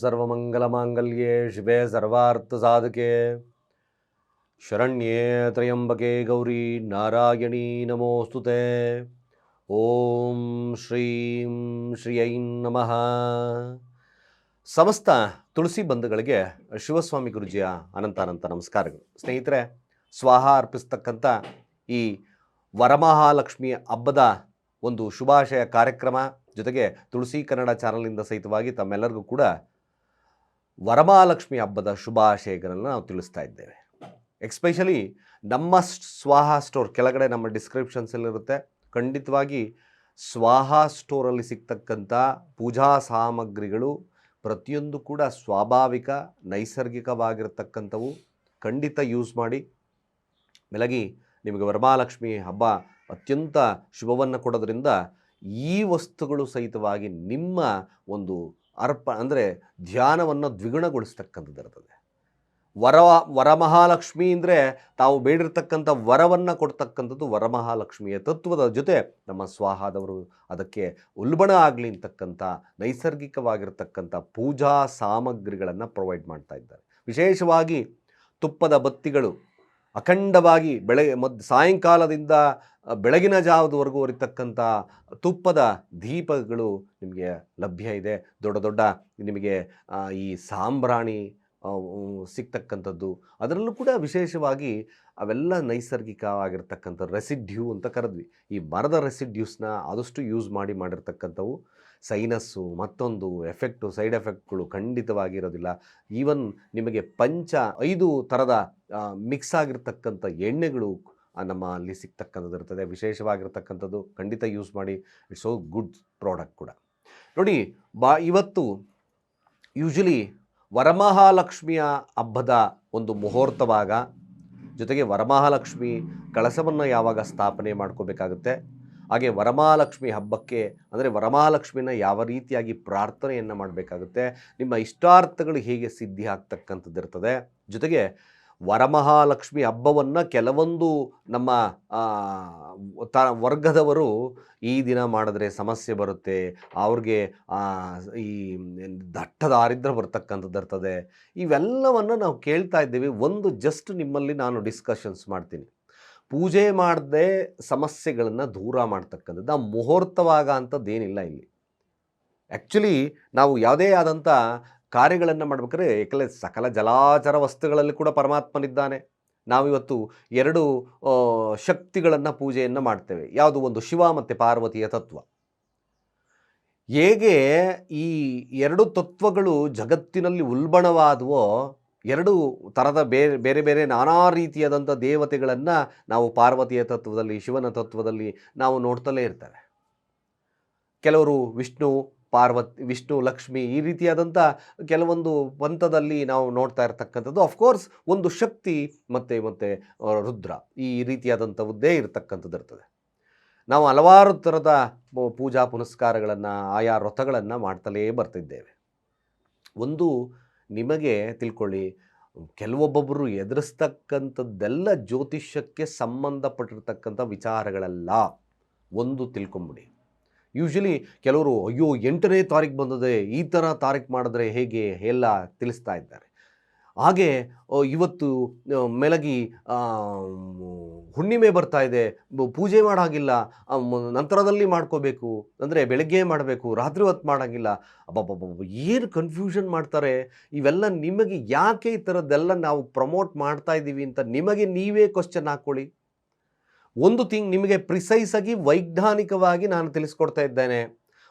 ಸರ್ವಮಂಗಲಮಾಂಗಲ್ಯೆ, ಶಿವೆ ಸರ್ವಾರ್ಥಸಾಧಕೆ. ಶರಣ್ಯೇ ತ್ರಯಂಬಕೆ ಗೌರಿ ನಾರಾಯಣೀ ನಮೋಸ್ತುತೆ. ಓಂ ಶ್ರೀಂ ಶ್ರೀಯೈ ನಮಃ. ಸಮಸ್ತ ತುಳಸಿ ಬಂಧುಗಳಿಗೆ ಶಿವಸ್ವಾಮಿ ಗುರುಜಿಯ ಅನಂತಾನಂತ ನಮಸ್ಕಾರಗಳು. ಸ್ನೇಹಿತರೆ, ಸ್ವಾಹ ಅರ್ಪಿಸ್ತಕ್ಕಂಥ ಈ ವರಮಹಾಲಕ್ಷ್ಮಿ ಹಬ್ಬದ ಒಂದು ಶುಭಾಶಯ ಕಾರ್ಯಕ್ರಮ ಜೊತೆಗೆ ತುಳಸಿ ಕನ್ನಡ ಚಾನಲಿಂದ ಸಹಿತವಾಗಿ ತಮ್ಮೆಲ್ಲರಿಗೂ ಕೂಡ ವರಮಹಾಲಕ್ಷ್ಮಿ ಹಬ್ಬದ ಶುಭಾಶಯಗಳನ್ನು ನಾವು ತಿಳಿಸ್ತಾ ಇದ್ದೇವೆ. ಎಕ್ಸ್ಪೆಷಲಿ ನಮ್ಮ ಸ್ವಾಹ ಸ್ಟೋರ್ ಕೆಳಗಡೆ ನಮ್ಮ ಡಿಸ್ಕ್ರಿಪ್ಷನ್ಸಲ್ಲಿರುತ್ತೆ ಖಂಡಿತವಾಗಿ ಸ್ವಾಹ ಸ್ಟೋರಲ್ಲಿ ಸಿಗ್ತಕ್ಕಂಥ ಪೂಜಾ ಸಾಮಗ್ರಿಗಳು ಪ್ರತಿಯೊಂದು ಕೂಡ ಸ್ವಾಭಾವಿಕ, ನೈಸರ್ಗಿಕವಾಗಿರತಕ್ಕಂಥವು ಖಂಡಿತ ಯೂಸ್ ಮಾಡಿ ಬೆಳಗಿ ನಿಮಗೆ ವರಮಹಾಲಕ್ಷ್ಮಿ ಹಬ್ಬ ಅತ್ಯಂತ ಶುಭವನ್ನು ಕೊಡೋದ್ರಿಂದ ಈ ವಸ್ತುಗಳು ಸಹಿತವಾಗಿ ನಿಮ್ಮ ಒಂದು ಅರ್ಪ ಅಂದರೆ ಧ್ಯಾನವನ್ನು ದ್ವಿಗುಣಗೊಳಿಸ್ತಕ್ಕಂಥದ್ದು ಇರ್ತದೆ. ವರ, ವರಮಹಾಲಕ್ಷ್ಮಿ ಅಂದರೆ ತಾವು ಬೇಡಿರ್ತಕ್ಕಂಥ ವರವನ್ನು ಕೊಡ್ತಕ್ಕಂಥದ್ದು ವರಮಹಾಲಕ್ಷ್ಮಿಯ ತತ್ವದ ಜೊತೆ ನಮ್ಮ ಸ್ವಾಹಾದವರು ಅದಕ್ಕೆ ಉಲ್ಬಣ ಆಗಲಿ ಅಂತಕ್ಕಂಥ, ನೈಸರ್ಗಿಕವಾಗಿರ್ತಕ್ಕಂಥ ಪೂಜಾ ಸಾಮಗ್ರಿಗಳನ್ನು ಪ್ರೊವೈಡ್ ಮಾಡ್ತಾ ಇದ್ದಾರೆ. ವಿಶೇಷವಾಗಿ ತುಪ್ಪದ ಬತ್ತಿಗಳು ಅಖಂಡವಾಗಿ ಬೆಳಗ್ಗೆ ಮದ್ ಸಾಯಂಕಾಲದಿಂದ ಬೆಳಗಿನ ಜಾವದವರೆಗೂ ಇರತಕ್ಕಂಥ ತುಪ್ಪದ ದೀಪಗಳು ನಿಮಗೆ ಲಭ್ಯ ಇದೆ. ದೊಡ್ಡ ದೊಡ್ಡ ನಿಮಗೆ ಈ ಸಾಂಬ್ರಾಣಿ ಸಿಗ್ತಕ್ಕಂಥದ್ದು, ಅದರಲ್ಲೂ ಕೂಡ ವಿಶೇಷವಾಗಿ ಅವೆಲ್ಲ ನೈಸರ್ಗಿಕವಾಗಿರ್ತಕ್ಕಂಥ ರೆಸಿಡ್ಯೂ ಅಂತ ಕರೆದ್ವಿ. ಈ ಮರದ ರೆಸಿಡ್ಯೂಸ್ನ ಆದಷ್ಟು ಯೂಸ್ ಮಾಡಿ ಮಾಡಿರ್ತಕ್ಕಂಥವು ಸೈನಸ್ಸು, ಮತ್ತೊಂದು ಎಫೆಕ್ಟು, ಸೈಡ್ ಎಫೆಕ್ಟ್ಗಳು ಖಂಡಿತವಾಗಿರೋದಿಲ್ಲ. ಈವನ್ ನಿಮಗೆ ಪಂಚ, ಐದು ಥರದ ಮಿಕ್ಸ್ ಆಗಿರ್ತಕ್ಕಂಥ ಎಣ್ಣೆಗಳು ನಮ್ಮ ಅಲ್ಲಿ ಸಿಗ್ತಕ್ಕಂಥದ್ದು ಇರ್ತದೆ. ವಿಶೇಷವಾಗಿರ್ತಕ್ಕಂಥದ್ದು ಖಂಡಿತ ಯೂಸ್ ಮಾಡಿ. ಇಟ್ಸ್ ಸೋ ಗುಡ್ ಪ್ರಾಡಕ್ಟ್ ಕೂಡ. ನೋಡಿ, ಬಾ, ಇವತ್ತು ಯೂಶಲಿ ವರಮಹಾಲಕ್ಷ್ಮಿಯ ಹಬ್ಬದ ಒಂದು ಮುಹೂರ್ತವಾಗ ಜೊತೆಗೆ ವರಮಹಾಲಕ್ಷ್ಮಿ ಕಳಸವನ್ನು ಯಾವಾಗ ಸ್ಥಾಪನೆ ಮಾಡ್ಕೋಬೇಕಾಗುತ್ತೆ? ಹಾಗೆ ವರಮಹಾಲಕ್ಷ್ಮಿ ಹಬ್ಬಕ್ಕೆ ಅಂದರೆ ವರಮಹಾಲಕ್ಷ್ಮಿನ ಯಾವ ರೀತಿಯಾಗಿ ಪ್ರಾರ್ಥನೆಯನ್ನು ಮಾಡಬೇಕಾಗುತ್ತೆ, ನಿಮ್ಮ ಇಷ್ಟಾರ್ಥಗಳು ಹೇಗೆ ಸಿದ್ಧಿ ಆಗ್ತಕ್ಕಂಥದ್ದು ಇರ್ತದೆ. ಜೊತೆಗೆ ವರಮಹಾಲಕ್ಷ್ಮಿ ಹಬ್ಬವನ್ನು ಕೆಲವೊಂದು ನಮ್ಮ ತ, ವರ್ಗದವರು ಈ ದಿನ ಮಾಡಿದ್ರೆ ಸಮಸ್ಯೆ ಬರುತ್ತೆ, ಅವ್ರಿಗೆ ಈ ದಟ್ಟ ದಾರಿದ್ರ್ಯ ಬರ್ತಕ್ಕಂಥದ್ದು ಇರ್ತದೆ. ಇವೆಲ್ಲವನ್ನು ನಾವು ಕೇಳ್ತಾ ಇದ್ದೀವಿ. ಒಂದು ಜಸ್ಟ್ ನಿಮ್ಮಲ್ಲಿ ನಾನು ಡಿಸ್ಕಷನ್ಸ್ ಮಾಡ್ತೀನಿ. ಪೂಜೆ ಮಾಡದೆ ಸಮಸ್ಯೆಗಳನ್ನು ದೂರ ಮಾಡ್ತಕ್ಕಂಥದ್ದು, ಆ ಮುಹೂರ್ತವಾಗ ಅಂಥದ್ದೇನಿಲ್ಲ ಇಲ್ಲಿ. ಆ್ಯಕ್ಚುಲಿ ನಾವು ಯಾವುದೇ ಆದಂಥ ಕಾರ್ಯಗಳನ್ನು ಮಾಡ್ಬೇಕಾದ್ರೆ ಏಕಲೆ ಸಕಲ ಜಲಾಚರ ವಸ್ತುಗಳಲ್ಲಿ ಕೂಡ ಪರಮಾತ್ಮನಿದ್ದಾನೆ. ನಾವಿವತ್ತು ಎರಡು ಶಕ್ತಿಗಳನ್ನು ಪೂಜೆಯನ್ನು ಮಾಡ್ತೇವೆ. ಯಾವುದು ಒಂದು ಶಿವ ಮತ್ತು ಪಾರ್ವತಿಯ ತತ್ವ. ಹೇಗೆ ಈ ಎರಡು ತತ್ವಗಳು ಜಗತ್ತಿನಲ್ಲಿ ಉಲ್ಬಣವಾದವೋ ಎರಡು ಥರದ ಬೇರೆ ಬೇರೆ ಬೇರೆ ನಾನಾ ರೀತಿಯಾದಂಥ ದೇವತೆಗಳನ್ನು ನಾವು ಪಾರ್ವತಿಯ ತತ್ವದಲ್ಲಿ, ಶಿವನ ತತ್ವದಲ್ಲಿ ನಾವು ನೋಡ್ತಲೇ ಇರ್ತೇವೆ. ಕೆಲವರು ವಿಷ್ಣು, ಪಾರ್ವತಿ, ವಿಷ್ಣು, ಲಕ್ಷ್ಮಿ ಈ ರೀತಿಯಾದಂಥ ಕೆಲವೊಂದು ಪಂಥದಲ್ಲಿ ನಾವು ನೋಡ್ತಾ ಇರ್ತಕ್ಕಂಥದ್ದು. ಅಫ್ಕೋರ್ಸ್ ಒಂದು ಶಕ್ತಿ ಮತ್ತು ಮತ್ತು ರುದ್ರ ಈ ರೀತಿಯಾದಂಥವುದ್ದೇ ಇರತಕ್ಕಂಥದ್ದು ಇರ್ತದೆ. ನಾವು ಹಲವಾರು ಥರದ ಪೂಜಾ ಪುನಸ್ಕಾರಗಳನ್ನು, ಆಯಾ ವ್ರತಗಳನ್ನು ಮಾಡ್ತಲೇ ಬರ್ತಿದ್ದೇವೆ. ಒಂದು ನಿಮಗೆ ತಿಳ್ಕೊಳ್ಳಿ ಕೆಲವೊಬ್ಬೊಬ್ಬರು ಎದುರಿಸ್ತಕ್ಕಂಥದ್ದೆಲ್ಲ ಜ್ಯೋತಿಷ್ಯಕ್ಕೆ ಸಂಬಂಧಪಟ್ಟಿರ್ತಕ್ಕಂಥ ವಿಚಾರಗಳಲ್ಲ. ಒಂದು ತಿಳ್ಕೊಂಬಿಡಿ. ಯೂಶ್ವಲಿ ಕೆಲವರು, ಅಯ್ಯೋ, ಎಂಟನೇ ತಾರೀಕು ಬಂದದೆ, ಈ ಥರ ತಾರೀಕು ಮಾಡಿದ್ರೆ ಹೇಗೆ? ಎಲ್ಲ ತಿಳಿಸ್ತಾ ಇದ್ದಾರೆ. ಹಾಗೆ ಇವತ್ತು ಮೆಲಗಿ ಹುಣ್ಣಿಮೆ ಬರ್ತಾ ಇದೆ. ಪೂಜೆ ಮಾಡೋಂಗಿಲ್ಲ. ನಂತರದಲ್ಲಿ ಮಾಡ್ಕೋಬೇಕು. ಅಂದರೆ ಬೆಳಗ್ಗೆ ಮಾಡಬೇಕು, ರಾತ್ರಿ ಹೊತ್ತು ಮಾಡೋಂಗಿಲ್ಲ. ಅಬ್ಬಬ್ಬಬ್ಬ ಏನು ಕನ್ಫ್ಯೂಷನ್ ಮಾಡ್ತಾರೆ? ಇವೆಲ್ಲ ನಿಮಗೆ ಯಾಕೆ ಈ ಥರದ್ದೆಲ್ಲ ನಾವು ಪ್ರಮೋಟ್ ಮಾಡ್ತಾ ಇದ್ದೀವಿ ಅಂತ ನಿಮಗೆ ನೀವೇ ಕ್ವಶನ್ ಹಾಕ್ಕೊಳ್ಳಿ ಒಂದು ತಿಂಗ್ ನಿಮಗೆ ಪ್ರಿಸೈಸಾಗಿ ವೈಜ್ಞಾನಿಕವಾಗಿ ನಾನು ತಿಳಿಸ್ಕೊಡ್ತಾ ಇದ್ದೇನೆ.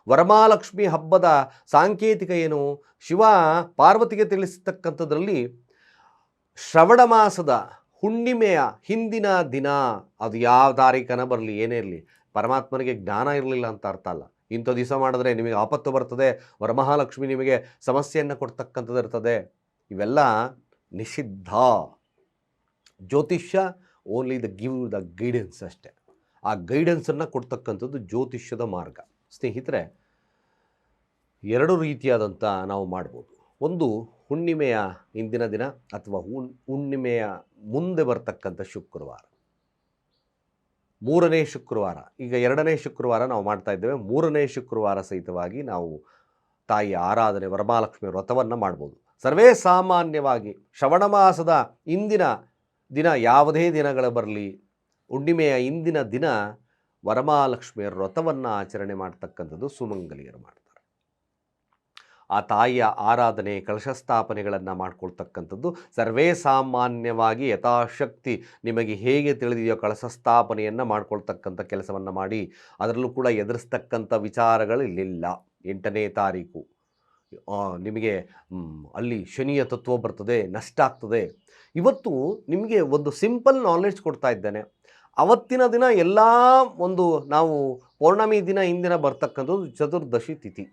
ವರಮಹಾಲಕ್ಷ್ಮಿ ಹಬ್ಬದ ಸಾಂಕೇತಿಕ ಏನು? ಶಿವ ಪಾರ್ವತಿಗೆ ತಿಳಿಸ್ತಕ್ಕಂಥದ್ರಲ್ಲಿ ಶ್ರವಣ ಮಾಸದ ಹುಣ್ಣಿಮೆಯ ಹಿಂದಿನ ದಿನ, ಅದು ಯಾವ ತಾರೀಖನ ಬರಲಿ, ಏನೇ ಇರಲಿ, ಪರಮಾತ್ಮನಿಗೆ ಜ್ಞಾನ ಇರಲಿಲ್ಲ ಅಂತ ಅರ್ಥ ಅಲ್ಲ. ಇಂಥ ದಿವಸ ಮಾಡಿದ್ರೆ ನಿಮಗೆ ಆಪತ್ತು ಬರ್ತದೆ, ವರಮಹಾಲಕ್ಷ್ಮಿ ನಿಮಗೆ ಸಮಸ್ಯೆಯನ್ನು ಕೊಡ್ತಕ್ಕಂಥದ್ದು ಇರ್ತದೆ. ಇವೆಲ್ಲ ನಿಷಿದ್ಧ. ಜ್ಯೋತಿಷ್ಯ only the give the guidance ಅಷ್ಟೇ. ಆ ಗೈಡೆನ್ಸನ್ನು ಕೊಡ್ತಕ್ಕಂಥದ್ದು ಜ್ಯೋತಿಷ್ಯದ ಮಾರ್ಗ. ಸ್ನೇಹಿತರೆ, ಎರಡು ರೀತಿಯಾದಂಥ ನಾವು ಮಾಡ್ಬೋದು. ಒಂದು ಹುಣ್ಣಿಮೆಯ ಇಂದಿನ ದಿನ ಅಥವಾ ಹುಣ್, ಹುಣ್ಣಿಮೆಯ ಮುಂದೆ ಬರ್ತಕ್ಕಂಥ ಶುಕ್ರವಾರ. ಮೂರನೇ ಶುಕ್ರವಾರ, ಈಗ ಎರಡನೇ ಶುಕ್ರವಾರ ನಾವು ಮಾಡ್ತಾ ಇದ್ದೇವೆ. ಮೂರನೇ ಶುಕ್ರವಾರ ಸಹಿತವಾಗಿ ನಾವು ತಾಯಿಯ ಆರಾಧನೆ ವರಮಹಾಲಕ್ಷ್ಮಿ ವ್ರತವನ್ನು ಮಾಡ್ಬೋದು. ಸರ್ವೇ ಸಾಮಾನ್ಯವಾಗಿ ಶ್ರವಣ ಮಾಸದ ಇಂದಿನ ದಿನ ಯಾವುದೇ ದಿನಗಳು ಬರಲಿ, ಹುಣ್ಣಿಮೆಯ ಇಂದಿನ ದಿನ ವರಮಹಾಲಕ್ಷ್ಮಿಯ ವ್ರತವನ್ನು ಆಚರಣೆ ಮಾಡ್ತಕ್ಕಂಥದ್ದು ಸುಮಂಗಲಿಯರು ಮಾಡ್ತಾರೆ. ಆ ತಾಯಿಯ ಆರಾಧನೆ ಕಳಶಸ್ಥಾಪನೆಗಳನ್ನು ಮಾಡ್ಕೊಳ್ತಕ್ಕಂಥದ್ದು ಸರ್ವೇ ಸಾಮಾನ್ಯವಾಗಿ ಯಥಾಶಕ್ತಿ ನಿಮಗೆ ಹೇಗೆ ತಿಳಿದಿದೆಯೋ ಕಳಶಸ್ಥಾಪನೆಯನ್ನು ಮಾಡಿಕೊಳ್ತಕ್ಕಂಥ ಕೆಲಸವನ್ನು ಮಾಡಿ ಅದರಲ್ಲೂ ಕೂಡ ಎದುರಿಸ್ತಕ್ಕಂಥ ವಿಚಾರಗಳು ಇಲ್ಲಿಲ್ಲ ಎಂಟನೇ ತಾರೀಕು. ನಿಮಗೆ ಅಲ್ಲಿ ಶನಿಯ ತತ್ವ ಬರ್ತದೆ, ನಷ್ಟ ಆಗ್ತದೆ. ಇವತ್ತು ನಿಮಗೆ ಒಂದು ಸಿಂಪಲ್ ನಾಲೆಡ್ಜ್ ಕೊಡ್ತಾ ಇದ್ದೇನೆ. ಅವತ್ತಿನ ದಿನ ಎಲ್ಲ ಒಂದು ನಾವು ಪೌರ್ಣಮಿ ದಿನ ಹಿಂದಿನ ಬರ್ತಕ್ಕಂಥದ್ದು ಚತುರ್ದಶಿ ತಿಥಿ.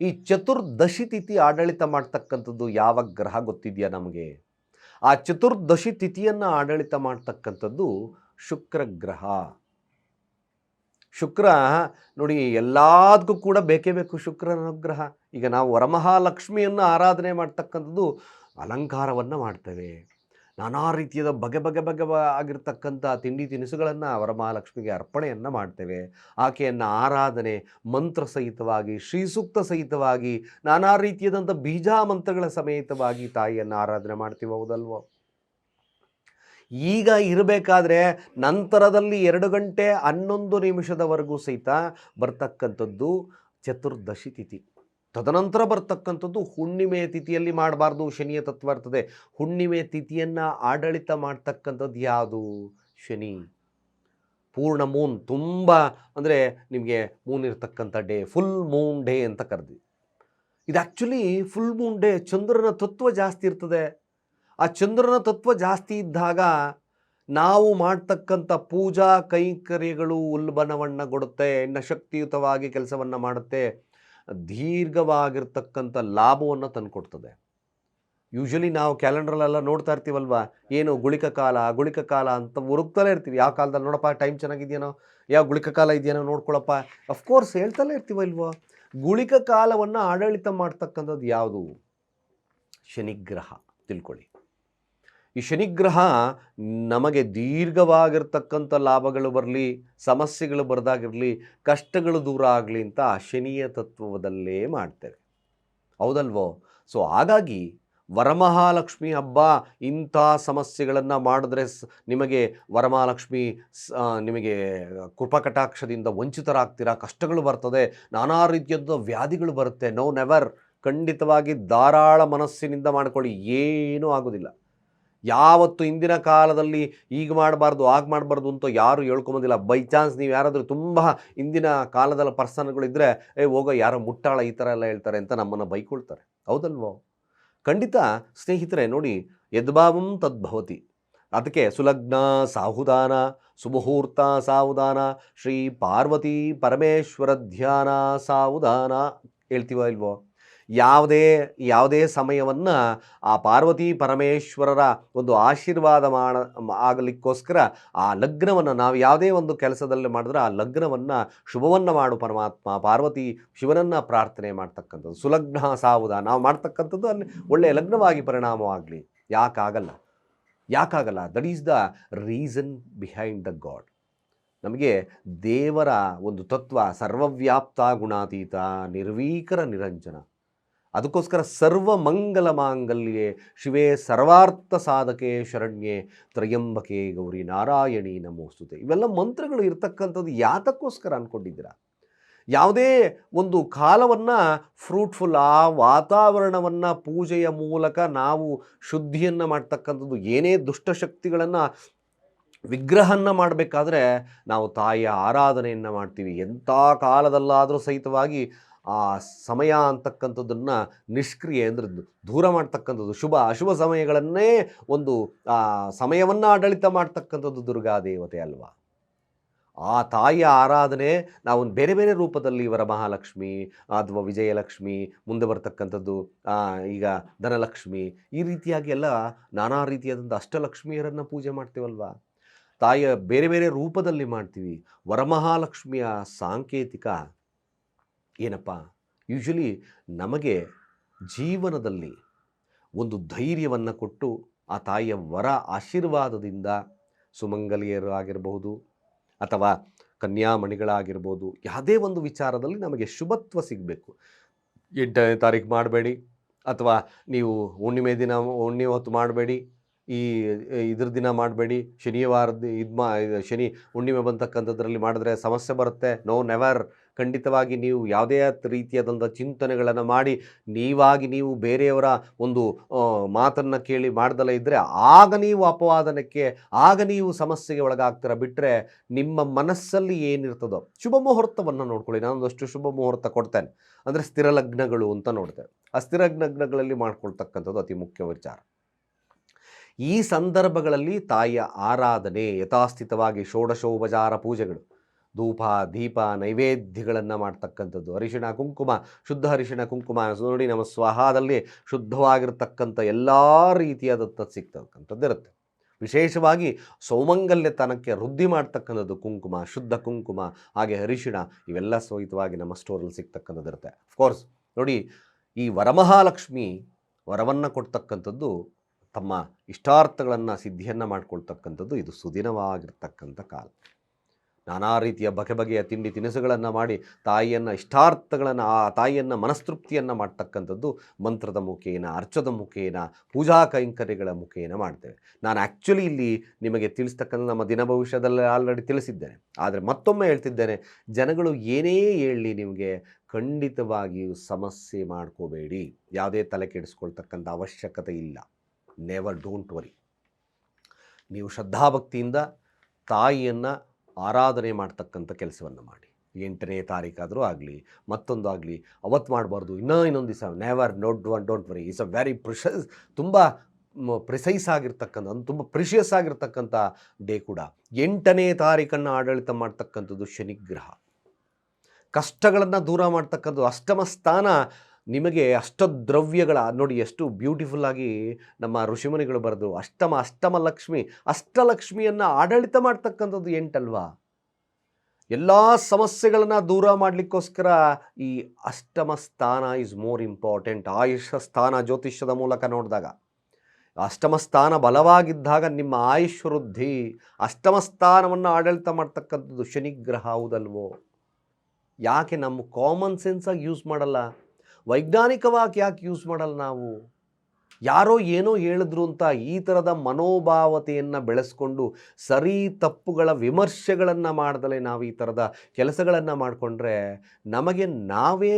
ಈ ಚತುರ್ದಶಿ ತಿಥಿ ಆಡಳಿತ ಮಾಡ್ತಕ್ಕಂಥದ್ದು ಯಾವ ಗ್ರಹ ಗೊತ್ತಿದೆಯಾ ನಮಗೆ? ಆ ಚತುರ್ದಶಿ ತಿಥಿಯನ್ನು ಆಡಳಿತ ಮಾಡ್ತಕ್ಕಂಥದ್ದು ಶುಕ್ರ ಗ್ರಹ. ಶುಕ್ರ, ನೋಡಿ ಎಲ್ಲದಕ್ಕೂ ಕೂಡ ಬೇಕೇ ಬೇಕು ಶುಕ್ರನ ಅನುಗ್ರಹ. ಈಗ ನಾವು ವರಮಹಾಲಕ್ಷ್ಮಿಯನ್ನು ಆರಾಧನೆ ಮಾಡ್ತಕ್ಕಂಥದ್ದು ಅಲಂಕಾರವನ್ನು ಮಾಡ್ತೇವೆ. ನಾನಾ ರೀತಿಯಾದ ಬಗೆ ಬಗೆ ಬಗೆ ಆಗಿರ್ತಕ್ಕಂಥ ತಿಂಡಿ ತಿನಿಸುಗಳನ್ನು ವರಮಹಾಲಕ್ಷ್ಮಿಗೆ ಅರ್ಪಣೆಯನ್ನು ಮಾಡ್ತೇವೆ. ಆಕೆಯನ್ನು ಆರಾಧನೆ, ಮಂತ್ರ ಸಹಿತವಾಗಿ ಶ್ರೀಸೂಕ್ತ ಸಹಿತವಾಗಿ, ನಾನಾ ರೀತಿಯಾದಂಥ ಬೀಜ ಮಂತ್ರಗಳ ಸಮೇತವಾಗಿ ತಾಯಿಯನ್ನು ಆರಾಧನೆ ಮಾಡ್ತೀವಿ ಹೌದಲ್ವೋ? ಈಗ ಇರಬೇಕಾದ್ರೆ ನಂತರದಲ್ಲಿ ಎರಡು ಗಂಟೆ ಹನ್ನೊಂದು ನಿಮಿಷದವರೆಗೂ ಸಹಿತ ಬರ್ತಕ್ಕಂಥದ್ದು ಚತುರ್ದಶಿ ತಿಥಿ. ತದನಂತರ ಬರ್ತಕ್ಕಂಥದ್ದು ಹುಣ್ಣಿಮೆ ತಿಥಿಯಲ್ಲಿ ಮಾಡಬಾರ್ದು, ಶನಿಯ ತತ್ವ ಇರ್ತದೆ. ಹುಣ್ಣಿಮೆ ತಿಥಿಯನ್ನು ಆಡಳಿತ ಮಾಡ್ತಕ್ಕಂಥದ್ದು ಯಾವುದು? ಶನಿ. ಪೂರ್ಣ ಮೂನ್ ತುಂಬ ಅಂದರೆ ನಿಮಗೆ ಮೂನ್ ಇರ್ತಕ್ಕಂಥ ಡೇ ಫುಲ್ ಮೂನ್ ಡೇ ಅಂತ ಕರೆದಿ ಇದು ಆ್ಯಕ್ಚುಲಿ ಫುಲ್ ಮೂನ್ ಡೇ ಚಂದ್ರನ ತತ್ವ ಜಾಸ್ತಿ ಇರ್ತದೆ. ಆ ಚಂದ್ರನ ತತ್ವ ಜಾಸ್ತಿ ಇದ್ದಾಗ ನಾವು ಮಾಡ್ತಕ್ಕಂಥ ಪೂಜಾ ಕೈಂಕರ್ಯಗಳು ಉಲ್ಬಣವನ್ನಗೊಡುತ್ತೆ ಇನ್ನು ಶಕ್ತಿಯುತವಾಗಿ ಕೆಲಸವನ್ನು ಮಾಡುತ್ತೆ. ದೀರ್ಘವಾಗಿರ್ತಕ್ಕಂಥ ಲಾಭವನ್ನು ತಂದುಕೊಡ್ತದೆ. ಯೂಶ್ವಲಿ ನಾವು ಕ್ಯಾಲೆಂಡ್ರಲ್ಲೆಲ್ಲ ನೋಡ್ತಾ ಇರ್ತೀವಲ್ವ? ಏನು ಗುಳಿಕ ಕಾಲ ಗುಳಿಕ ಕಾಲ ಅಂತ ಹುರುಕ್ತಲೇ ಇರ್ತೀವಿ. ಯಾವ ಕಾಲದಲ್ಲಿ ನೋಡಪ್ಪ ಟೈಮ್ ಚೆನ್ನಾಗಿದೆಯೇನೋ? ಯಾವ ಗುಳಿಕ ಕಾಲ ಇದೆಯೇನೋ ನೋಡ್ಕೊಳಪ್ಪ. ಅಫ್ಕೋರ್ಸ್ ಹೇಳ್ತಲೇ ಇರ್ತೀವಲ್ವೋ ಗುಳಿಕ ಕಾಲವನ್ನು ಆಡಳಿತ ಮಾಡ್ತಕ್ಕಂಥದ್ದು ಯಾವುದು? ಶನಿಗ್ರಹ. ತಿಳ್ಕೊಳ್ಳಿ. ಈ ಶನಿಗ್ರಹ ನಮಗೆ ದೀರ್ಘವಾಗಿರ್ತಕ್ಕಂಥ ಲಾಭಗಳು ಬರಲಿ, ಸಮಸ್ಯೆಗಳು ಬರೆದಾಗಿರಲಿ, ಕಷ್ಟಗಳು ದೂರ ಆಗಲಿ ಅಂತ ಶನಿಯ ತತ್ವದಲ್ಲೇ ಮಾಡ್ತೇವೆ. ಹೌದಲ್ವೋ? ಸೊ ಹಾಗಾಗಿ ವರಮಹಾಲಕ್ಷ್ಮಿ ಹಬ್ಬ ಇಂಥ ಸಮಸ್ಯೆಗಳನ್ನು ಮಾಡಿದ್ರೆ ನಿಮಗೆ ವರಮಹಾಲಕ್ಷ್ಮಿ ನಿಮಗೆ ಕೃಪಕಟಾಕ್ಷದಿಂದ ವಂಚಿತರಾಗ್ತೀರಾ? ಕಷ್ಟಗಳು ಬರ್ತದೆ, ನಾನಾ ರೀತಿಯದ್ದು ವ್ಯಾಧಿಗಳು ಬರುತ್ತೆ. ನೋ ನೆವರ್ ಖಂಡಿತವಾಗಿ ಧಾರಾಳ ಮನಸ್ಸಿನಿಂದ ಮಾಡ್ಕೊಳ್ಳಿ. ಏನೂ ಆಗೋದಿಲ್ಲ. ಯಾವತ್ತು ಇಂದಿನ ಕಾಲದಲ್ಲಿ ಈಗ ಮಾಡಬಾರ್ದು ಆಗ ಮಾಡಬಾರ್ದು ಅಂತ ಯಾರು ಹೇಳ್ಕೊಂಬಂದಿಲ್ಲ. ಬೈ ಚಾನ್ಸ್ ನೀವು ಯಾರಾದರೂ ತುಂಬ ಇಂದಿನ ಕಾಲದಲ್ಲಿ ಪರ್ಸನ್ಗಳಿದ್ದರೆ ಏ, ಹೋಗೋ, ಯಾರೋ ಮುಟ್ಟಾಳ, ಈ ಥರ ಎಲ್ಲ ಹೇಳ್ತಾರೆ ಅಂತ ನಮ್ಮನ್ನು ಬೈಕೊಳ್ತಾರೆ. ಹೌದಲ್ವೋ? ಖಂಡಿತ ಸ್ನೇಹಿತರೆ, ನೋಡಿ, ಯದ್ಭಾವಂ ತದ್ಭವತಿ ಅದಕ್ಕೆ ಸುಲಗ್ನ, ಸಾಹುದಾನ, ಸುಮುಹೂರ್ತ, ಸಾವುದಾನ, ಶ್ರೀ ಪಾರ್ವತಿ ಪರಮೇಶ್ವರ ಧ್ಯಾನ ಸಾವುದಾನ ಹೇಳ್ತೀವ ಇಲ್ವೋ? ಯಾವುದೇ ಯಾವುದೇ ಸಮಯವನ್ನು ಆ ಪಾರ್ವತಿ ಪರಮೇಶ್ವರರ ಒಂದು ಆಶೀರ್ವಾದ ಮಾಡ, ಆಗಲಿಕ್ಕೋಸ್ಕರ ಆ ಲಗ್ನವನ್ನು ನಾವು ಯಾವುದೇ ಒಂದು ಕೆಲಸದಲ್ಲಿ ಮಾಡಿದ್ರೆ ಆ ಲಗ್ನವನ್ನು ಶುಭವನ್ನು ಮಾಡು ಪರಮಾತ್ಮ, ಪಾರ್ವತಿ ಶಿವನನ್ನು ಪ್ರಾರ್ಥನೆ ಮಾಡ್ತಕ್ಕಂಥದ್ದು. ಸುಲಗ್ನ ಸಾವುದ, ನಾವು ಮಾಡ್ತಕ್ಕಂಥದ್ದು ಅಲ್ಲಿ ಒಳ್ಳೆಯ ಲಗ್ನವಾಗಿ ಪರಿಣಾಮವಾಗಲಿ. ಯಾಕಾಗಲ್ಲ? ಯಾಕಾಗಲ್ಲ? That is the reason behind the god ನಮಗೆ ದೇವರ ಒಂದು ತತ್ವ ಸರ್ವವ್ಯಾಪ್ತ ಗುಣಾತೀತ ನಿರ್ವೀಕರ ನಿರಂಜನ. ಅದಕ್ಕೋಸ್ಕರ ಸರ್ವ ಮಂಗಲ ಮಾಂಗಲ್ಯೆ ಶಿವೇ ಸರ್ವಾರ್ಥ ಸಾಧಕೆ ಶರಣ್ಯೆ ತ್ರಯಂಬಕೆ ಗೌರಿ ನಾರಾಯಣಿ ನಮೋಸ್ತುತೆ. ಇವೆಲ್ಲ ಮಂತ್ರಗಳು ಇರತಕ್ಕಂಥದ್ದು ಯಾತಕ್ಕೋಸ್ಕರ ಅಂದ್ಕೊಂಡಿದ್ದೀರಾ ಯಾವುದೇ ಒಂದು ಕಾಲವನ್ನು ಫ್ರೂಟ್ಫುಲ್ ಆ ವಾತಾವರಣವನ್ನು ಪೂಜೆಯ ಮೂಲಕ ನಾವು ಶುದ್ಧಿಯನ್ನು ಮಾಡ್ತಕ್ಕಂಥದ್ದು ಏನೇ ದುಷ್ಟಶಕ್ತಿಗಳನ್ನು ವಿಗ್ರಹನ ಮಾಡಬೇಕಾದ್ರೆ ನಾವು ತಾಯಿಯ ಆರಾಧನೆಯನ್ನು ಮಾಡ್ತೀವಿ. ಎಂಥ ಕಾಲದಲ್ಲಾದರೂ ಸಹಿತವಾಗಿ ಆ ಸಮಯ ಅಂತಕ್ಕಂಥದ್ದನ್ನು ನಿಷ್ಕ್ರಿಯೆ ಅಂದರೆ ದೂರ ಮಾಡ್ತಕ್ಕಂಥದ್ದು, ಶುಭ, ಅಶುಭ ಸಮಯಗಳನ್ನೇ ಒಂದು, ಆ, ಸಮಯವನ್ನು ಆಡಳಿತ ಮಾಡ್ತಕ್ಕಂಥದ್ದು ದುರ್ಗಾ ದೇವತೆ ಅಲ್ವಾ? ಆ ತಾಯಿಯ ಆರಾಧನೆ ನಾವು ಬೇರೆ ಬೇರೆ ರೂಪದಲ್ಲಿ ವರಮಹಾಲಕ್ಷ್ಮಿ ಅಥವಾ ವಿಜಯಲಕ್ಷ್ಮಿ, ಮುಂದೆ ಬರ್ತಕ್ಕಂಥದ್ದು ಈಗ ಧನಲಕ್ಷ್ಮಿ, ಈ ರೀತಿಯಾಗಿ ಎಲ್ಲ ನಾನಾ ರೀತಿಯಾದಂಥ ಅಷ್ಟಲಕ್ಷ್ಮಿಯರನ್ನು ಪೂಜೆ ಮಾಡ್ತೀವಲ್ವಾ? ತಾಯಿಯ ಬೇರೆ ಬೇರೆ ರೂಪದಲ್ಲಿ ಮಾಡ್ತೀವಿ. ವರಮಹಾಲಕ್ಷ್ಮಿಯ ಸಾಂಕೇತಿಕ ಏನಪ್ಪ? ಯೂಶ್ವಲಿ ನಮಗೆ ಜೀವನದಲ್ಲಿ ಒಂದು ಧೈರ್ಯವನ್ನು ಕೊಟ್ಟು ಆ ತಾಯಿಯ ವರ ಆಶೀರ್ವಾದದಿಂದ ಸುಮಂಗಲಿಯರು ಆಗಿರಬಹುದು ಅಥವಾ ಕನ್ಯಾಮಣಿಗಳಾಗಿರ್ಬೋದು, ಯಾವುದೇ ಒಂದು ವಿಚಾರದಲ್ಲಿ ನಮಗೆ ಶುಭತ್ವ ಸಿಗಬೇಕು. ಎಂಟನೇ ತಾರೀಕು ಮಾಡಬೇಡಿ ಅಥವಾ ನೀವು ಹುಣ್ಣಿಮೆ ದಿನ, ಹುಣ್ಣಿಮೆ ಹೊತ್ತು ಮಾಡಬೇಡಿ, ಈ, ಇದ್ರ ದಿನ ಮಾಡಬೇಡಿ, ಶನಿವಾರದ, ಇದು ಮಾ, ಶನಿ ಹುಣ್ಣಿಮೆ ಬಂತಕ್ಕಂಥದ್ರಲ್ಲಿ ಮಾಡಿದ್ರೆ ಸಮಸ್ಯೆ ಬರುತ್ತೆ ನೋ ನೆವರ್ ಖಂಡಿತವಾಗಿ ನೀವು ಯಾವುದೇ ರೀತಿಯಾದಂಥ ಚಿಂತನೆಗಳನ್ನು ಮಾಡಿ, ನೀವಾಗಿ ನೀವು ಬೇರೆಯವರ ಒಂದು ಮಾತನ್ನು ಕೇಳಿ ಮಾಡ್ದಲೇ ಇದ್ದರೆ ಆಗ ನೀವು ಅಪವಾದನಕ್ಕೆ, ಆಗ ನೀವು ಸಮಸ್ಯೆಗೆ ಒಳಗಾಗ್ತೀರ. ಬಿಟ್ಟರೆ ನಿಮ್ಮ ಮನಸ್ಸಲ್ಲಿ ಏನಿರ್ತದೋ ಶುಭ ಮುಹೂರ್ತವನ್ನು ನೋಡ್ಕೊಳ್ಳಿ. ನಾನೊಂದಷ್ಟು ಶುಭ ಮುಹೂರ್ತ ಕೊಡ್ತೇನೆ. ಅಂದರೆ ಸ್ಥಿರ ಲಗ್ನಗಳು ಅಂತ ನೋಡ್ತೇವೆ ಆ ಸ್ಥಿರ ಲಗ್ನಗಳಲ್ಲಿ ಮಾಡ್ಕೊಳ್ತಕ್ಕಂಥದ್ದು ಅತಿ ಮುಖ್ಯ ವಿಚಾರ. ಈ ಸಂದರ್ಭಗಳಲ್ಲಿ ತಾಯಿಯ ಆರಾಧನೆ ಯಥಾಸ್ಥಿತವಾಗಿ ಷೋಡಶೋಪಚಾರ ಪೂಜೆಗಳು. ಧೂಪ, ದೀಪ, ನೈವೇದ್ಯಗಳನ್ನು ಮಾಡ್ತಕ್ಕಂಥದ್ದು. ಅರಿಶಿಣ, ಕುಂಕುಮ, ಶುದ್ಧ ಅರಿಶಿಣ, ಕುಂಕುಮ. ನೋಡಿ, ನಮ್ಮ ಸ್ವಹಾದಲ್ಲಿ ಶುದ್ಧವಾಗಿರ್ತಕ್ಕಂಥ ಎಲ್ಲ ರೀತಿಯಾದಂಥದ್ದು ಸಿಗ್ತಕ್ಕಂಥದ್ದಿರುತ್ತೆ ವಿಶೇಷವಾಗಿ ಸೌಮಂಗಲ್ಯತನಕ್ಕೆ ವೃದ್ಧಿ ಮಾಡ್ತಕ್ಕಂಥದ್ದು ಕುಂಕುಮ, ಶುದ್ಧ ಕುಂಕುಮ, ಹಾಗೆ ಅರಿಶಿಣ, ಇವೆಲ್ಲ ಸಹಿತವಾಗಿ ನಮ್ಮ ಸ್ಟೋರಲ್ಲಿ ಸಿಗ್ತಕ್ಕಂಥದ್ದಿರುತ್ತೆ ಅಫ್ಕೋರ್ಸ್ ನೋಡಿ, ಈ ವರಮಹಾಲಕ್ಷ್ಮಿ ವರವನ್ನು ಕೊಡ್ತಕ್ಕಂಥದ್ದು ತಮ್ಮ ಇಷ್ಟಾರ್ಥಗಳನ್ನು, ಸಿದ್ಧಿಯನ್ನು ಮಾಡ್ಕೊಳ್ತಕ್ಕಂಥದ್ದು ಇದು ಸುದಿನವಾಗಿರ್ತಕ್ಕಂಥ ಕಾಲ. ನಾನಾ ರೀತಿಯ ಬಗೆ ಬಗೆಯ ತಿಂಡಿ ತಿನಿಸುಗಳನ್ನು ಮಾಡಿ ತಾಯಿಯನ್ನು ಇಷ್ಟಾರ್ಥಗಳನ್ನು, ಆ ತಾಯಿಯನ್ನು ಮನಸ್ತೃಪ್ತಿಯನ್ನು ಮಾಡ್ತಕ್ಕಂಥದ್ದು ಮಂತ್ರದ ಮುಖೇನ, ಅರ್ಚದ ಮುಖೇನ, ಪೂಜಾ ಕೈಂಕರ್ಯಗಳ ಮುಖೇನ ಮಾಡ್ತೇವೆ. ನಾನು ಆ್ಯಕ್ಚುಲಿ ಇಲ್ಲಿ ನಿಮಗೆ ತಿಳಿಸ್ತಕ್ಕಂಥ ನಮ್ಮ ದಿನ ಭವಿಷ್ಯದಲ್ಲಿ ಆಲ್ರೆಡಿ ತಿಳಿಸಿದ್ದೇನೆ. ಆದರೆ ಮತ್ತೊಮ್ಮೆ ಹೇಳ್ತಿದ್ದೇನೆ, ಜನಗಳು ಏನೇ ಹೇಳಲಿ ನಿಮಗೆ ಖಂಡಿತವಾಗಿಯೂ ಸಮಸ್ಯೆ ಮಾಡ್ಕೋಬೇಡಿ. ಯಾವುದೇ ತಲೆ ಕೆಡಿಸ್ಕೊಳ್ತಕ್ಕಂಥ ಅವಶ್ಯಕತೆ ಇಲ್ಲ. ನೆವರ್ ಡೋಂಟ್ ವರಿ ನೀವು ಶ್ರದ್ಧಾಭಕ್ತಿಯಿಂದ ತಾಯಿಯನ್ನು ಆರಾಧನೆ ಮಾಡ್ತಕ್ಕಂಥ ಕೆಲಸವನ್ನು ಮಾಡಿ. ಎಂಟನೇ ತಾರೀಕಾದರೂ ಆಗಲಿ, ಮತ್ತೊಂದು ಆಗಲಿ, ಅವತ್ತು ಮಾಡಬಾರ್ದು, ಇನ್ನೂ ಇನ್ನೊಂದು ದಿವಸ never note one don't worry it's a very precious ತುಂಬ ಪ್ರಿಸೈಸ್ ಆಗಿರ್ತಕ್ಕಂಥ ತುಂಬ ಪ್ರಿಷಿಯಸ್ ಆಗಿರ್ತಕ್ಕಂಥ ಡೇ ಕೂಡ. ಎಂಟನೇ ತಾರೀಕನ್ನು ಆಡಳಿತ ಮಾಡ್ತಕ್ಕಂಥದ್ದು ಶನಿಗ್ರಹ. ಕಷ್ಟಗಳನ್ನು ದೂರ ಮಾಡ್ತಕ್ಕಂಥದ್ದು ಅಷ್ಟಮ ಸ್ಥಾನ ನಿಮಗೆ ಅಷ್ಟದ್ರವ್ಯಗಳ ನೋಡಿ ಎಷ್ಟು ಬ್ಯೂಟಿಫುಲ್ಲಾಗಿ ನಮ್ಮ ಋಷಿಮುನಿಗಳು ಬರೆದು ಅಷ್ಟಮ ಅಷ್ಟಮ ಲಕ್ಷ್ಮಿ, ಅಷ್ಟಲಕ್ಷ್ಮಿಯನ್ನು ಆಡಳಿತ ಮಾಡ್ತಕ್ಕಂಥದ್ದು ಎಂಟಲ್ವಾ? ಎಲ್ಲ ಸಮಸ್ಯೆಗಳನ್ನು ದೂರ ಮಾಡಲಿಕ್ಕೋಸ್ಕರ ಈ ಅಷ್ಟಮ ಸ್ಥಾನ ಈಸ್ ಮೋರ್ ಇಂಪಾರ್ಟೆಂಟ್ ಆಯುಷ ಸ್ಥಾನ ಜ್ಯೋತಿಷ್ಯದ ಮೂಲಕ ನೋಡಿದಾಗ. ಅಷ್ಟಮ ಸ್ಥಾನ ಬಲವಾಗಿದ್ದಾಗ ನಿಮ್ಮ ಆಯುಷ್ ವೃದ್ಧಿ, ಅಷ್ಟಮ ಸ್ಥಾನವನ್ನು ಆಡಳಿತ ಮಾಡ್ತಕ್ಕಂಥದ್ದು ಶನಿಗ್ರಹ ಹೌದಲ್ವೋ? ಯಾಕೆ ನಮ್ಮ ಕಾಮನ್ ಸೆನ್ಸಾಗಿ ಯೂಸ್ ಮಾಡಲ್ಲ? ವೈಜ್ಞಾನಿಕವಾಗಿ ಯಾಕೆ ಯೂಸ್ ಮಾಡಲ್ಲ ನಾವು? ಯಾರೋ ಏನೋ ಹೇಳಿದ್ರು ಅಂತ ಈ ಥರದ ಮನೋಭಾವತೆಯನ್ನು ಬೆಳೆಸ್ಕೊಂಡು ಸರಿ ತಪ್ಪುಗಳ ವಿಮರ್ಶೆಗಳನ್ನು ಮಾಡ್ದಲೇ ನಾವು ಈ ಥರದ ಕೆಲಸಗಳನ್ನು ಮಾಡಿಕೊಂಡ್ರೆ ನಮಗೆ ನಾವೇ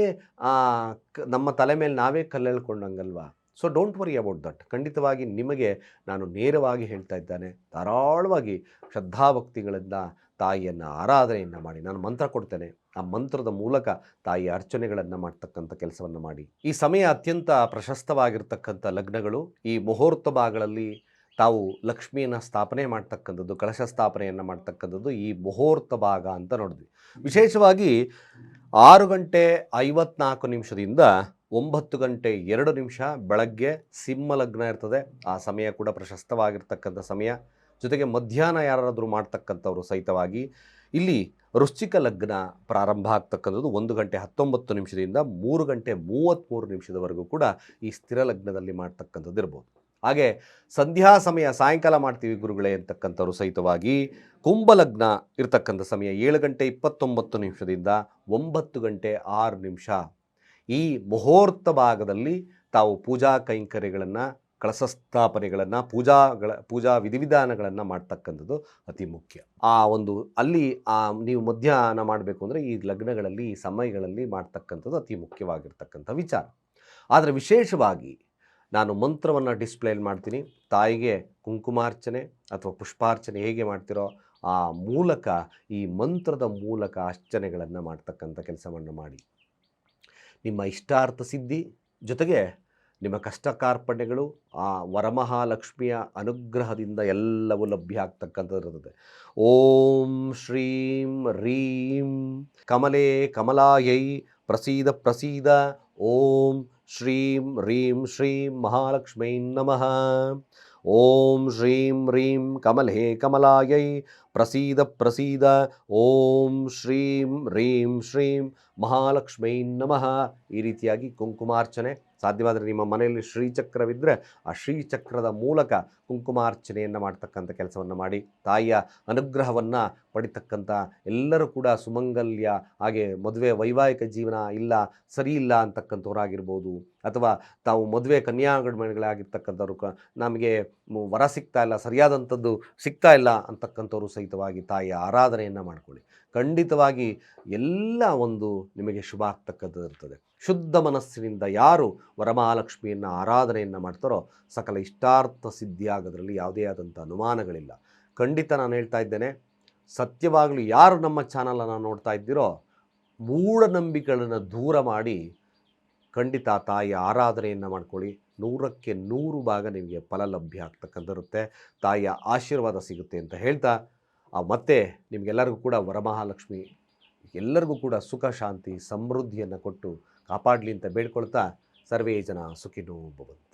ನಮ್ಮ ತಲೆ ಮೇಲೆ ನಾವೇ ಕಲ್ಲೆಳ್ಕೊಂಡಂಗಲ್ವಾ? So don't worry about that ಖಂಡಿತವಾಗಿ ನಿಮಗೆ ನಾನು ನೇರವಾಗಿ ಹೇಳ್ತಾ ಇದ್ದಾನೆ. ಧಾರಾಳವಾಗಿ ಶ್ರದ್ಧಾಭಕ್ತಿಗಳಿಂದ ತಾಯಿಯನ್ನು ಆರಾಧನೆಯನ್ನು ಮಾಡಿ, ನಾನು ಮಂತ್ರ ಕೊಡ್ತೇನೆ. ಆ ಮಂತ್ರದ ಮೂಲಕ ತಾಯಿ ಅರ್ಚನೆಗಳನ್ನು ಮಾಡ್ತಕ್ಕಂಥ ಕೆಲಸವನ್ನು ಮಾಡಿ. ಈ ಸಮಯ ಅತ್ಯಂತ ಪ್ರಶಸ್ತವಾಗಿರ್ತಕ್ಕಂಥ ಲಗ್ನಗಳು, ಈ ಮುಹೂರ್ತ ಭಾಗಗಳಲ್ಲಿ ತಾವು ಲಕ್ಷ್ಮಿಯನ್ನು ಸ್ಥಾಪನೆ ಮಾಡ್ತಕ್ಕಂಥದ್ದು, ಕಳಶ ಸ್ಥಾಪನೆಯನ್ನು ಮಾಡ್ತಕ್ಕಂಥದ್ದು ಈ ಮುಹೂರ್ತ ಭಾಗ ಅಂತ ನೋಡಿದ್ವಿ. ವಿಶೇಷವಾಗಿ ಆರು ಗಂಟೆ ಐವತ್ನಾಲ್ಕು ನಿಮಿಷದಿಂದ ಒಂಬತ್ತು ಗಂಟೆ ಎರಡು ನಿಮಿಷ ಬೆಳಗ್ಗೆ ಸಿಂಹ ಲಗ್ನ ಇರ್ತದೆ. ಆ ಸಮಯ ಕೂಡ ಪ್ರಶಸ್ತವಾಗಿರ್ತಕ್ಕಂಥ ಸಮಯ. ಜೊತೆಗೆ ಮಧ್ಯಾಹ್ನ ಯಾರಾದರೂ ಮಾಡ್ತಕ್ಕಂಥವ್ರು ಸಹಿತವಾಗಿ ಇಲ್ಲಿ ವೃಶ್ಚಿಕ ಲಗ್ನ ಪ್ರಾರಂಭ ಆಗ್ತಕ್ಕಂಥದ್ದು ಒಂದು ಗಂಟೆ ಹತ್ತೊಂಬತ್ತು ನಿಮಿಷದಿಂದ ಮೂರು ಗಂಟೆ ಮೂವತ್ತ್ಮೂರು ನಿಮಿಷದವರೆಗೂ ಕೂಡ ಈ ಸ್ಥಿರ ಲಗ್ನದಲ್ಲಿ ಮಾಡ್ತಕ್ಕಂಥದ್ದು ಇರ್ಬೋದು. ಹಾಗೆ ಸಂಧ್ಯಾ ಸಮಯ ಸಾಯಂಕಾಲ ಮಾಡ್ತೀವಿ ಗುರುಗಳೇ ಅಂತಕ್ಕಂಥವ್ರು ಸಹಿತವಾಗಿ ಕುಂಭಲಗ್ನ ಇರ್ತಕ್ಕಂಥ ಸಮಯ ಏಳು ಗಂಟೆ ಇಪ್ಪತ್ತೊಂಬತ್ತು ನಿಮಿಷದಿಂದ ಒಂಬತ್ತು ಗಂಟೆ ಆರು ನಿಮಿಷ. ಈ ಮುಹೂರ್ತ ಭಾಗದಲ್ಲಿ ತಾವು ಪೂಜಾ ಕೈಂಕರ್ಯಗಳನ್ನು ಕಳಸ ಸ್ಥಾಪನೆಗಳನ್ನು ಪೂಜಾಗಳ, ಪೂಜಾ ವಿಧಿವಿಧಾನಗಳನ್ನು ಮಾಡ್ತಕ್ಕಂಥದ್ದು ಅತಿ ಮುಖ್ಯ. ಆ ಒಂದು ಅಲ್ಲಿ ಆ ನೀವು ಮಧ್ಯಾಹ್ನ ಮಾಡಬೇಕು ಅಂದರೆ ಈ ಲಗ್ನಗಳಲ್ಲಿ, ಈ ಸಮಯಗಳಲ್ಲಿ ಮಾಡ್ತಕ್ಕಂಥದ್ದು ಅತಿ ಮುಖ್ಯವಾಗಿರ್ತಕ್ಕಂಥ ವಿಚಾರ. ಆದರೆ ವಿಶೇಷವಾಗಿ ನಾನು ಮಂತ್ರವನ್ನು ಡಿಸ್ಪ್ಲೇ ಮಾಡ್ತೀನಿ. ತಾಯಿಗೆ ಕುಂಕುಮಾರ್ಚನೆ ಅಥವಾ ಪುಷ್ಪಾರ್ಚನೆ ಹೇಗೆ ಮಾಡ್ತಿರೋ ಆ ಮೂಲಕ, ಈ ಮಂತ್ರದ ಮೂಲಕ ಅರ್ಚನೆಗಳನ್ನು ಮಾಡ್ತಕ್ಕಂಥ ಕೆಲಸವನ್ನು ಮಾಡಿ. ನಿಮ್ಮ ಇಷ್ಟಾರ್ಥ ಸಿದ್ಧಿ ಜೊತೆಗೆ ನಿಮ್ಮ ಕಷ್ಟ ಕಾರ್ಪಣ್ಯಗಳು ಆ ವರಮಹಾಲಕ್ಷ್ಮಿಯ ಅನುಗ್ರಹದಿಂದ ಎಲ್ಲವೂ ಲಭ್ಯ ಆಗ್ತಕ್ಕಂಥದ್ದು ಓಂ ಶ್ರೀಂ ರೀಂ ಕಮಲೇ ಕಮಲಾಯೈ ಪ್ರಸೀದ ಪ್ರಸೀದ. ಓಂ ಶ್ರೀಂ ರೀಂ ಶ್ರೀಂ ಮಹಾಲಕ್ಷ್ಮೀ ನಮಃ. ಓಂ ಶ್ರೀಂ ರೀಂ ಕಮಲೇ ಕಮಲಾಯೈ ಪ್ರಸೀದ ಪ್ರಸೀದ. ಓಂ ಶ್ರೀಂ ರೀಂ ಶ್ರೀಂ ಮಹಾಲಕ್ಷ್ಮೀ ನಮಃ. ಈ ರೀತಿಯಾಗಿ ಕುಂಕುಮಾರ್ಚನೆ ಸಾಧ್ಯವಾದರೆ ನಿಮ್ಮ ಮನೆಯಲ್ಲಿ ಶ್ರೀಚಕ್ರವಿದ್ದರೆ ಆ ಶ್ರೀಚಕ್ರದ ಮೂಲಕ ಕುಂಕುಮಾರ್ಚನೆಯನ್ನು ಮಾಡ್ತಕ್ಕಂಥ ಕೆಲಸವನ್ನು ಮಾಡಿ. ತಾಯಿಯ ಅನುಗ್ರಹವನ್ನು ಪಡಿತಕ್ಕಂಥ ಎಲ್ಲರೂ ಕೂಡ ಸುಮಂಗಲ್ಯ, ಹಾಗೆ ಮದುವೆ ವೈವಾಹಿಕ ಜೀವನ ಇಲ್ಲ, ಸರಿ ಇಲ್ಲ ಅಂತಕ್ಕಂಥವ್ರಾಗಿರ್ಬೋದು. ಅಥವಾ ತಾವು ಮದುವೆ ಕನ್ಯಾಗಮನೆಗಳಾಗಿರ್ತಕ್ಕಂಥವ್ರು ಕ, ನಮಗೆ ವರ ಸಿಗ್ತಾ ಇಲ್ಲ, ಸರಿಯಾದಂಥದ್ದು ಸಿಗ್ತಾ ಇಲ್ಲ ಅಂತಕ್ಕಂಥವ್ರು ಸಹಿತವಾಗಿ ತಾಯಿಯ ಆರಾಧನೆಯನ್ನು ಮಾಡಿಕೊಳ್ಳಿ. ಖಂಡಿತವಾಗಿ ಎಲ್ಲ ಒಂದು ನಿಮಗೆ ಶುಭ ಆಗ್ತಕ್ಕಂಥದ್ದು ಇರ್ತದೆ. ಶುದ್ಧ ಮನಸ್ಸಿನಿಂದ ಯಾರು ವರಮಹಾಲಕ್ಷ್ಮಿಯನ್ನು ಆರಾಧನೆಯನ್ನು ಮಾಡ್ತಾರೋ ಸಕಲ ಇಷ್ಟಾರ್ಥ ಸಿದ್ಧಿಯಾಗೋದ್ರಲ್ಲಿ ಯಾವುದೇ ಆದಂಥ ಅನುಮಾನಗಳಿಲ್ಲ. ಖಂಡಿತ ನಾನು ಹೇಳ್ತಾ ಇದ್ದೇನೆ, ಸತ್ಯವಾಗಲೂ ಯಾರು ನಮ್ಮ ಚಾನಲನ್ನು ನೋಡ್ತಾ ಇದ್ದೀರೋ ಮೂಢನಂಬಿಕೆಗಳನ್ನು ದೂರ ಮಾಡಿ ಖಂಡಿತ ತಾಯಿ ಆರಾಧನೆಯನ್ನು ಮಾಡ್ಕೊಳ್ಳಿ. ನೂರಕ್ಕೆ ನೂರು ಭಾಗ ನಿಮಗೆ ಫಲ ಲಭ್ಯ ಆಗ್ತಕ್ಕಂಥರುತ್ತೆ ತಾಯಿಯ ಆಶೀರ್ವಾದ ಸಿಗುತ್ತೆ ಅಂತ ಹೇಳ್ತಾ ಮತ್ತೆ ನಿಮಗೆಲ್ಲರಿಗೂ ಕೂಡ ವರಮಹಾಲಕ್ಷ್ಮಿ, ಎಲ್ಲರಿಗೂ ಕೂಡ ಸುಖ, ಶಾಂತಿ, ಸಮೃದ್ಧಿಯನ್ನು ಕೊಟ್ಟು ಕಾಪಾಡಲಿ ಅಂತ ಬೇಡ್ಕೊಳ್ತಾ ಸರ್ವೇ ಜನ ಸುಖಿನೋ ಭವಂತು